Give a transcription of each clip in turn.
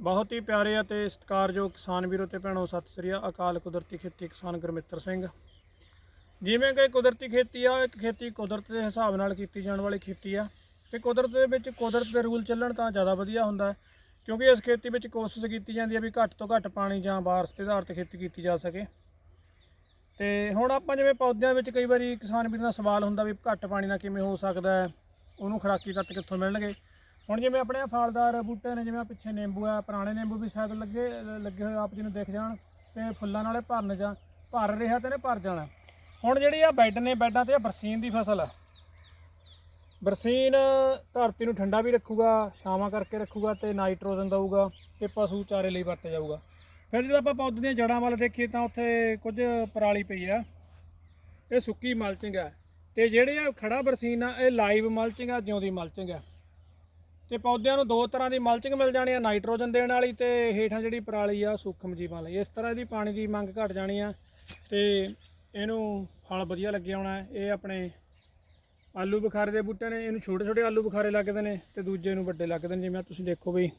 ਬਹੁਤ ਹੀ ਪਿਆਰੇ ਅਤੇ ਸਤਿਕਾਰਯੋਗ ਕਿਸਾਨ ਵੀਰੋ ਤੇ ਭੈਣੋ, ਸਤਿ ਸ੍ਰੀ ਅਕਾਲ ਕੁਦਰਤੀ ਖੇਤੀ ਕਿਸਾਨ ਗੁਰਮਿੱਤਰ ਸਿੰਘ। ਜਿਵੇਂ ਕਿ ਕੁਦਰਤੀ ਖੇਤੀ ਆ, ਇੱਕ ਖੇਤੀ ਕੁਦਰਤ ਦੇ ਹਿਸਾਬ ਨਾਲ ਕੀਤੀ ਜਾਣ ਵਾਲੀ ਖੇਤੀ ਆ ਤੇ ਕੁਦਰਤ ਦੇ ਵਿੱਚ ਕੁਦਰਤ ਦੇ ਰੂਲ ਚੱਲਣ ਤਾਂ ਜ਼ਿਆਦਾ ਵਧੀਆ ਹੁੰਦਾ ਕਿਉਂਕਿ ਇਸ ਖੇਤੀ ਵਿੱਚ ਕੋਸ਼ਿਸ਼ ਕੀਤੀ ਜਾਂਦੀ ਹੈ ਵੀ ਘੱਟ ਤੋਂ ਘੱਟ ਪਾਣੀ ਜਾਂ ਬਾਰਸ ਦੇ ਆਧਾਰ ਤੇ ਖੇਤੀ ਕੀਤੀ ਜਾ ਸਕੇ। ਤੇ ਹੁਣ ਆਪਾਂ ਜਿਵੇਂ ਪੌਦਿਆਂ ਵਿੱਚ ਕਈ ਵਾਰੀ ਕਿਸਾਨ ਵੀਰਾਂ ਦਾ ਸਵਾਲ ਹੁੰਦਾ ਵੀ ਘੱਟ ਪਾਣੀ ਨਾਲ ਕਿਵੇਂ ਹੋ ਸਕਦਾ ਹੈ, ਉਹਨੂੰ ਖੁਰਾਕੀ ਤੱਤ ਕਿੱਥੋਂ ਮਿਲਣਗੇ? ਹੁਣ ਜਿਵੇਂ ਆਪਣੇ ਫਲਦਾਰ ਬੂਟੇ ਨੇ, ਜਿਵੇਂ ਪਿੱਛੇ ਨਿੰਬੂ ਆ, ਪੁਰਾਣੇ ਨਿੰਬੂ ਵੀ ਸ਼ਾਇਦ ਲੱਗੇ ਲੱਗੇ ਹੋਏ ਆਪ ਜੀ ਨੂੰ ਦਿਖ ਜਾਣ ਤੇ ਫੁੱਲਾਂ ਨਾਲੇ ਭਰਨ ਜਾ, ਭਰ ਰਿਹਾ ਤੇ ਨੇ ਭਰ ਜਾਣਾ। ਹੁਣ ਜਿਹੜੀ ਆ ਬੈੱਡ ਨੇ, ਬੈੱਡਾਂ ਤੇ ਆ ਬਰਸੀਨ ਦੀ ਫਸਲ ਆ। ਬਰਸੀਨ ਧਰਤੀ ਨੂੰ ਠੰਡਾ ਵੀ ਰੱਖੂਗਾ, ਛਾਵਾਂ ਕਰਕੇ ਰੱਖੂਗਾ ਤੇ ਨਾਈਟ੍ਰੋਜਨ ਦਊਗਾ ਤੇ ਪਸ਼ੂ ਚਾਰੇ ਲਈ ਵਰਤੇ ਜਾਊਗਾ। ਫਿਰ ਜਦੋਂ ਆਪਾਂ ਪੌਦੇ ਦੀਆਂ ਜੜਾਂ ਵੱਲ ਦੇਖੀਏ ਤਾਂ ਉੱਥੇ ਕੁਝ ਪਰਾਲੀ ਪਈ ਆ। ਇਹ ਸੁੱਕੀ ਮਲਚਿੰਗ ਆ। ਤੇ ਜਿਹੜੇ ਆ ਖੜਾ ਬਰਸੀਨ ਆ, ਇਹ ਲਾਈਵ ਮਲਚਿੰਗ ਆ, ਜਿਉਂਦੀ ਮਲਚਿੰਗ ਆ। ਤੇ ਪੌਦਿਆਂ ਨੂੰ ਦੋ ਤਰ੍ਹਾਂ ਦੀ ਮਲਚਿੰਗ ਮਿਲ ਜਾਣੀ ਆ, ਨਾਈਟ੍ਰੋਜਨ ਦੇਣ ਵਾਲੀ ਤੇ ਹੇਠਾਂ ਜਿਹੜੀ ਪਰਾਲੀ ਆ, ਸੂਖਮ ਜੀਵਾਂ ਲਈ। ਇਸ ਤਰ੍ਹਾਂ ਦੀ ਪਾਣੀ ਦੀ ਮੰਗ ਘਟ ਜਾਣੀ ਆ ਤੇ ਇਹਨੂੰ ਫਲ ਵਧੀਆ ਲੱਗੇ ਹੋਣਾ ਇਹ ਆਪਣੇ ਆਲੂ ਬੁਖਾਰੇ ਦੇ ਬੂਟੇ ਨੇ, ਇਹਨੂੰ ਛੋਟੇ ਛੋਟੇ ਆਲੂ ਬੁਖਾਰੇ ਲੱਗਦੇ ਨੇ ਤੇ ਦੂਜੇ ਨੂੰ ਵੱਡੇ ਲੱਗਦੇ ਨੇ। ਜਿਵੇਂ ਤੁਸੀਂ ਦੇਖੋ ਵੀ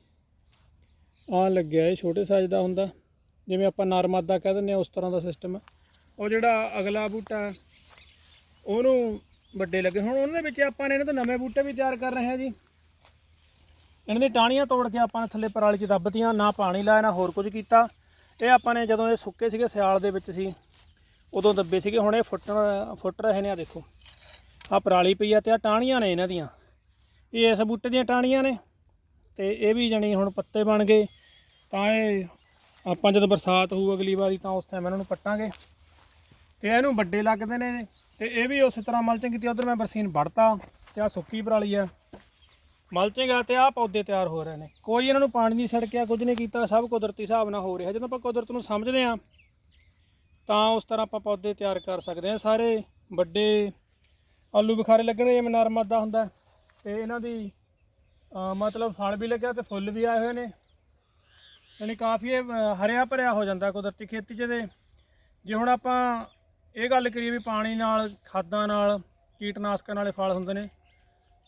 ਆ ਲੱਗਿਆ ਇਹ ਛੋਟੇ ਸਾਈਜ਼ ਦਾ ਹੁੰਦਾ। ਜਿਵੇਂ ਆਪਾਂ ਨਰਮਾਦਾ ਕਹਿ ਦਿੰਦੇ ਆ, ਉਸ ਤਰ੍ਹਾਂ ਦਾ ਸਿਸਟਮ ਉਹ ਜਿਹੜਾ ਅਗਲਾ ਬੂਟਾ ਉਹਨੂੰ ਵੱਡੇ ਲੱਗੇ। ਹੁਣ ਉਹਨਾਂ ਦੇ ਵਿੱਚ ਆਪਾਂ ਨੇ ਇਹਨਾਂ ਤੋਂ ਨਵੇਂ ਬੂਟੇ ਵੀ ਤਿਆਰ ਕਰ ਰਹੇ ਹਾਂ ਜੀ। ਇਹਨਾਂ ਦੀ ਟਾਹਣੀਆਂ ਤੋੜ ਕੇ ਆਪਾਂ ਨੇ ਥੱਲੇ ਪਰਾਲੀ 'ਚ ਦੱਬਤੀਆਂ, ਨਾ ਪਾਣੀ ਲਾਇਆ, ਨਾ ਹੋਰ ਕੁਝ ਕੀਤਾ। ਇਹ ਆਪਾਂ ਨੇ ਜਦੋਂ ਇਹ ਸੁੱਕੇ ਸੀਗੇ, ਸਿਆਲ ਦੇ ਵਿੱਚ ਸੀ, ਉਦੋਂ ਦੱਬੇ ਸੀਗੇ, ਹੁਣ ਇਹ ਫੁੱਟ ਫੁੱਟ ਰਹੇ ਨੇ ਆ ਦੇਖੋ। ਆ ਪਰਾਲੀ ਪਈ ਆ ਤੇ ਆ ਟਾਹਣੀਆਂ ਨੇ ਇਹਨਾਂ ਦੀਆਂ। ਇਹ ਇਸ ਬੂਟੇ ਦੀਆਂ ਟਾਹਣੀਆਂ ਨੇ ਤੇ ਇਹ ਵੀ ਜਣੀ ਹੁਣ ਪੱਤੇ ਬਣ ਗਏ। ਤਾਂ ਇਹ ਆਪਾਂ ਜਦੋਂ ਬਰਸਾਤ ਹੋਊ ਅਗਲੀ ਵਾਰੀ ਤਾਂ ਉਸ ਟਾਈਮ ਇਹਨਾਂ ਨੂੰ ਪੱਟਾਂਗੇ। ਤੇ ਇਹਨੂੰ ਵੱਡੇ ਲੱਗਦੇ ਨੇ ਤੇ ਇਹ ਵੀ ਉਸੇ ਤਰ੍ਹਾਂ ਮਲਚਿੰਗ ਕੀਤੀ, ਉਧਰ ਮੈਂ ਬਰਸੀਨ ਵੜਤਾ ਤੇ ਆ ਸੁੱਕੀ ਪਰਾਲੀ ਆ। ਮਲਚਿੰਗ ਆ ਤੇ ਆ ਪੌਦੇ ਤਿਆਰ ਹੋ ਰਹੇ ਨੇ। ਕੋਈ ਇਹਨਾਂ ਨੂੰ ਪਾਣੀ ਨਹੀਂ ਛੜਕਿਆ ਕੁਝ ਨਹੀਂ ਕੀਤਾ, ਸਭ ਕੁਦਰਤੀ ਹਿਸਾਬ ਨਾਲ ਹੋ ਰਿਹਾ। ਜਦੋਂ ਆਪਾਂ ਕੁਦਰਤ ਨੂੰ ਸਮਝਦੇ ਆ ਤਾਂ ਉਸ ਤਰ੍ਹਾਂ ਆਪਾਂ ਪੌਦੇ ਤਿਆਰ ਕਰ ਸਕਦੇ ਆ ਸਾਰੇ ਵੱਡੇ ਆਲੂ ਬੁਖਾਰੇ ਲੱਗਣੇ, ਜਿਵੇਂ ਦਾ ਹੁੰਦਾ। ਤੇ ਇਹਨਾਂ ਦੀ ਮਤਲਬ ਫਲ ਵੀ ਲੱਗਿਆ ਤੇ ਫੁੱਲ ਵੀ ਆਏ ਹੋਏ ਨੇ। ਯਾਨੀ ਕਾਫੀ ਹਰਿਆ ਭਰਿਆ ਹੋ ਜਾਂਦਾ ਕੁਦਰਤੀ ਖੇਤੀ 'ਚ ਦੇ ਜੇ ਹੁਣ ਆਪਾਂ ਇਹ ਗੱਲ ਕਰੀਏ ਵੀ ਪਾਣੀ ਨਾਲ, ਖਾਦਾਂ ਨਾਲ, ਕੀਟਨਾਸ਼ਕਾਂ ਨਾਲੇ ਫਲ ਹੁੰਦੇ ਨੇ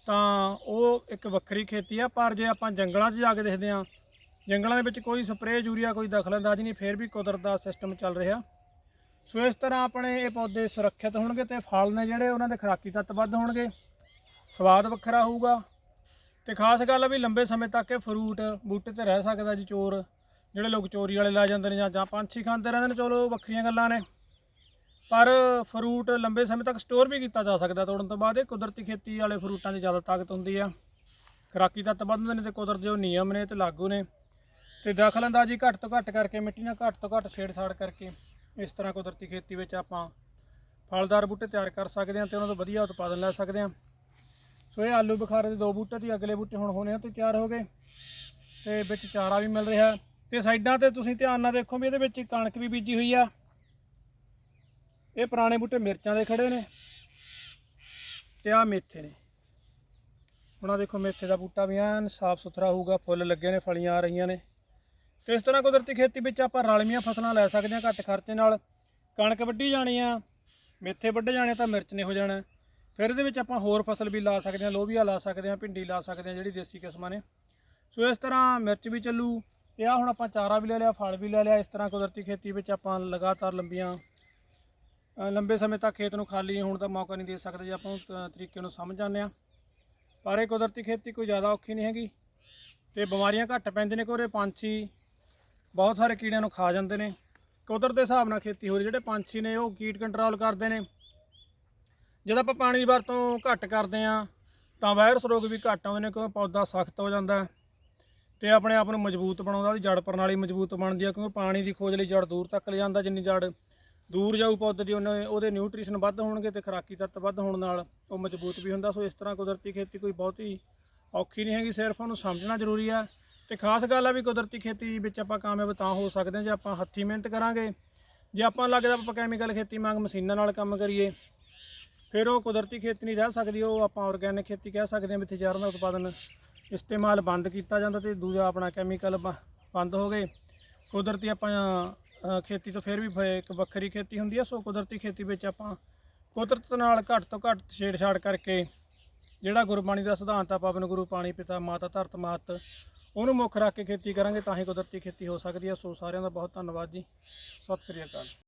ਤਾਂ ਉਹ ਇੱਕ ਵੱਖਰੀ ਖੇਤੀ ਆ, ਪਰ ਜੇ ਆਪਾਂ ਜੰਗਲਾਂ 'ਚ ਜਾ ਕੇ ਦੇਖਦੇ ਆ ਜੰਗਲਾਂ ਦੇ ਵਿੱਚ ਕੋਈ ਸਪਰੇਅ, ਯੂਰੀਆ ਕੋਈ ਦਖਲਅੰਦਾਜ਼ੀ ਨਹੀਂ, ਫਿਰ ਵੀ ਕੁਦਰਤ ਦਾ ਸਿਸਟਮ ਚੱਲ ਰਿਹਾ। ਸੋ ਇਸ ਤਰ੍ਹਾਂ ਆਪਣੇ ਇਹ ਪੌਦੇ ਸੁਰੱਖਿਅਤ ਹੋਣਗੇ ਤੇ ਫਲ ਨੇ ਜਿਹੜੇ ਉਹਨਾਂ ਦੇ ਖੁਰਾਕੀ ਤੱਤ ਵੱਧ ਹੋਣਗੇ, ਸਵਾਦ ਵੱਖਰਾ ਹੋਊਗਾ। ਤੇ ਖਾਸ ਗੱਲ ਆ ਵੀ ਲੰਬੇ ਸਮੇਂ ਤੱਕ ਇਹ ਫਰੂਟ ਬੂਟੇ ਤੇ ਰਹਿ ਸਕਦਾ ਜੀ, ਚੋਰ, ਜਿਹੜੇ ਲੋਕ ਚੋਰੀ ਵਾਲੇ ਲਾ ਜਾਂਦੇ ਨੇ ਜਾਂ ਜਾਂ ਪੰਛੀ ਖਾਂਦੇ ਰਹਿੰਦੇ ਨੇ, ਚਲੋ ਉਹ ਵੱਖਰੀਆਂ ਗੱਲਾਂ ਨੇ। ਪਰ ਫਰੂਟ ਲੰਬੇ ਸਮੇਂ ਤੱਕ ਸਟੋਰ ਵੀ ਕੀਤਾ ਜਾ ਸਕਦਾ, ਤੋੜਨ ਤੋਂ ਬਾਅਦ ਇਹ ਕੁਦਰਤੀ ਖੇਤੀ ਵਾਲੇ ਫਰੂਟਾਂ 'ਚ ਜ਼ਿਆਦਾ ਤਾਕਤ ਹੁੰਦੀ ਆ। ਖੁਰਾਕੀ ਤੱਤ ਵੱਧਦੇ ਨੇ ਤੇ ਕੁਦਰਤ ਦੇ ਉਹ ਨਿਯਮ ਨੇ ਤੇ ਲਾਗੂ ਨੇ। ਤੇ ਦਖਲਅੰਦਾਜ਼ੀ ਘੱਟ ਤੋਂ ਘੱਟ ਕਰਕੇ, ਮਿੱਟੀ ਨਾਲ ਘੱਟ ਤੋਂ ਘੱਟ ਛੇੜਛਾੜ ਕਰਕੇ ਇਸ ਤਰ੍ਹਾਂ ਕੁਦਰਤੀ ਖੇਤੀ ਵਿੱਚ ਆਪਾਂ ਫਲਦਾਰ ਬੂਟੇ ਤਿਆਰ ਕਰ ਸਕਦੇ ਹਾਂ ਤੇ ਉਹਨਾਂ ਤੋਂ ਵਧੀਆ ਉਤਪਾਦਨ ਲੈ ਸਕਦੇ ਹਾਂ। ਸੋ ਇਹ ਆਲੂ ਬੁਖਾਰੇ ਦੇ ਦੋ ਬੂਟੇ ਤੇ ਅਗਲੇ ਬੂਟੇ ਹੁਣ ਹੋਣੇ ਆ ਤੇ ਤਿਆਰ ਹੋ ਗਏ। ਤੇ ਵਿੱਚ ਚਾਰਾ ਵੀ ਮਿਲ ਰਿਹਾ। ਤੇ ਸਾਈਡਾਂ ਤੇ ਤੁਸੀਂ ਧਿਆਨ ਨਾਲ ਦੇਖੋ ਵੀ ਇਹਦੇ ਵਿੱਚ ਕਣਕ ਵੀ ਬੀਜੀ ਹੋਈ ਆ। ਇਹ ਪੁਰਾਣੇ ਬੂਟੇ ਮਿਰਚਾਂ ਦੇ ਖੜੇ ਨੇ ਤੇ ਆ ਮੇਥੇ ਨੇ। ਹੁਣ ਦੇਖੋ ਮੇਥੇ ਦਾ ਬੂਟਾ ਵੀ ਐਨ ਸਾਫ਼ ਸੁਥਰਾ ਹੋਊਗਾ, ਫੁੱਲ ਲੱਗੇ ਨੇ, ਫਲੀਆਂ ਆ ਰਹੀਆਂ ਨੇ। ਤੇ ਇਸ ਤਰ੍ਹਾਂ ਕੁਦਰਤੀ ਖੇਤੀ ਵਿੱਚ ਆਪਾਂ ਰਲਮੀਆਂ ਫਸਲਾਂ ਲੈ ਸਕਦੇ ਹਾਂ ਘੱਟ ਖਰਚੇ ਨਾਲ। ਕਣਕ ਵੱਢੀ ਜਾਣੀ ਆ, ਮੇਥੇ ਵੱਢੇ ਜਾਣੇ ਤਾਂ ਮਿਰਚ ਨੇ ਹੋ ਜਾਣਾ। ਫਿਰ ਇਹਦੇ ਵਿੱਚ ਆਪਾਂ ਹੋਰ ਫਸਲ ਵੀ ਲਾ ਸਕਦੇ ਹਾਂ ਲੋਬੀਆ ਲਾ ਸਕਦੇ ਹਾਂ, ਭਿੰਡੀ ਲਾ ਸਕਦੇ ਹਾਂ, ਜਿਹੜੀ ਦੇਸੀ ਕਿਸਮਾਂ ਨੇ। ਸੋ ਇਸ ਤਰ੍ਹਾਂ ਮਿਰਚ ਵੀ ਚੱਲੂ ਤੇ ਆ ਹੁਣ ਆਪਾਂ ਚਾਰਾ ਵੀ ਲੈ ਲਿਆ, ਫਲ ਵੀ ਲੈ ਲਿਆ। ਇਸ ਤਰ੍ਹਾਂ ਕੁਦਰਤੀ ਖੇਤੀ ਵਿੱਚ ਆਪਾਂ ਲਗਾਤਾਰ ਲੰਬੀਆਂ ਅ, ਲੰਬੇ ਸਮੇਂ ਤੱਕ ਖੇਤ ਨੂੰ ਖਾਲੀ ਹੋਣ ਦਾ ਮੌਕਾ ਨਹੀਂ ਦੇ ਸਕਦੇ ਜੇ ਆਪਾਂ ਉਹ ਤ- ਤਰੀਕੇ ਨੂੰ ਸਮਝ ਜਾਂਦੇ ਹਾਂ। ਪਰ ਇਹ ਕੁਦਰਤੀ ਖੇਤੀ ਕੋਈ ਜ਼ਿਆਦਾ ਔਖੀ ਨਹੀਂ ਹੈਗੀ ਤੇ ਬਿਮਾਰੀਆਂ ਘੱਟ ਪੈਂਦੀਆਂ ਨੇ ਕੋਰੇ ਪੰਛੀ ਬਹੁਤ ਸਾਰੇ ਕੀੜਿਆਂ ਨੂੰ ਖਾ ਜਾਂਦੇ ਨੇ। ਕੁਦਰਤ ਦੇ ਹਿਸਾਬ ਨਾਲ ਖੇਤੀ ਹੋ ਰਹੀ ਜਿਹੜੇ ਪੰਛੀ ਨੇ ਉਹ ਕੀਟ ਕੰਟਰੋਲ ਕਰਦੇ ਨੇ। ਜਦੋਂ ਆਪਾਂ ਪਾਣੀ ਦੀ ਵਰਤੋਂ ਘੱਟ ਕਰਦੇ ਆ ਤਾਂ ਵਾਇਰਸ ਰੋਗ ਵੀ ਘੱਟ ਆਉਂਦੇ ਨੇ ਕਿਉਂਕਿ ਪੌਦਾ ਸਖਤ ਹੋ ਜਾਂਦਾ ਹੈ ਤੇ ਆਪਣੇ ਆਪ ਨੂੰ ਮਜ਼ਬੂਤ ਬਣਾਉਂਦਾ ਉਹਦੀ ਜੜ ਪ੍ਰਣਾਲੀ ਮਜ਼ਬੂਤ ਬਣਦੀ ਹੈ ਕਿਉਂਕਿ ਪਾਣੀ ਦੀ ਖੋਜ ਲਈ ਜੜ ਦੂਰ ਤੱਕ ਲੈ ਜਿੰਨੀ ਜੜ ਦੂਰ ਜਾਊ ਪੌਦੇ ਦੀ ਉਹਨੇ, ਉਹਦੇ ਨਿਊਟ੍ਰੀਸ਼ਨ ਵੱਧ ਹੋਣਗੇ ਤੇ ਖੁਰਾਕੀ ਤੱਤ ਵੱਧ ਹੋਣ ਨਾਲ ਉਹ ਮਜ਼ਬੂਤ ਵੀ ਹੁੰਦਾ। ਸੋ ਇਸ ਤਰ੍ਹਾਂ ਕੁਦਰਤੀ ਖੇਤੀ ਕੋਈ ਬਹੁਤੀ ਔਖੀ ਨਹੀਂ ਹੈਗੀ, ਸਿਰਫ ਉਹਨੂੰ ਸਮਝਣਾ ਜ਼ਰੂਰੀ ਆ। ਤੇ ਖਾਸ ਗੱਲ ਆ ਵੀ ਕੁਦਰਤੀ ਖੇਤੀ ਵਿੱਚ ਆਪਾਂ ਕਾਮਯਾਬ ਤਾਂ ਹੋ ਸਕਦੇ ਹਾਂ ਜੇ ਆਪਾਂ ਹੱਥੀਂ ਮਿਹਨਤ ਕਰਾਂਗੇ। ਜੇ ਆਪਾਂ ਲੱਗਦਾ ਆਪਾਂ ਕੈਮੀਕਲ ਖੇਤੀ ਮੰਗ ਮਸ਼ੀਨਾਂ ਨਾਲ ਕੰਮ ਕਰੀਏ, ਫਿਰ ਉਹ ਕੁਦਰਤੀ ਖੇਤੀ ਨਹੀਂ ਰਹਿ ਸਕਦੀ। ਉਹ ਆਪਾਂ ਆਰਗੈਨਿਕ ਖੇਤੀ ਕਹਿ ਸਕਦੇ ਹਾਂ ਵੀ ਇੱਥੇ ਜ਼ਹਿਰਾਂ ਦਾ ਉਤਪਾਦਨ ਇਸਤੇਮਾਲ ਬੰਦ ਕੀਤਾ ਜਾਂਦਾ ਤੇ ਦੂਜਾ ਆਪਣਾ ਕੈਮੀਕਲ ਬ- ਬੰਦ ਹੋ ਗਏ। ਕੁਦਰਤੀ ਆਪਾਂ ਖੇਤੀ ਤੋਂ ਫਿਰ ਵੀ ਫ- ਇੱਕ ਵੱਖਰੀ ਖੇਤੀ ਹੁੰਦੀ ਹੈ ਸੋ ਕੁਦਰਤੀ ਖੇਤੀ ਵਿੱਚ ਆਪਾਂ ਕੁਦਰਤ ਨਾਲ ਘੱਟ ਤੋਂ ਘੱਟ ਛੇੜਛਾੜ ਕਰਕੇ ਜਿਹੜਾ ਗੁਰਬਾਣੀ ਦਾ ਸਿਧਾਂਤ ਆ, ਪਵਨ ਗੁਰੂ, ਪਾਣੀ ਪਿਤਾ, ਮਾਤਾ ਧਰਤ ਮਾਤ, ਉਹਨੂੰ ਮੁੱਖ ਰੱਖ ਕੇ ਖੇਤੀ ਕਰਾਂਗੇ, ਤਾਂ ਹੀ ਕੁਦਰਤੀ ਖੇਤੀ ਹੋ ਸਕਦੀ ਹੈ ਸੋ ਸਾਰਿਆਂ ਦਾ ਬਹੁਤ ਧੰਨਵਾਦ ਜੀ। ਸਤਿ ਸ੍ਰੀ ਅਕਾਲ।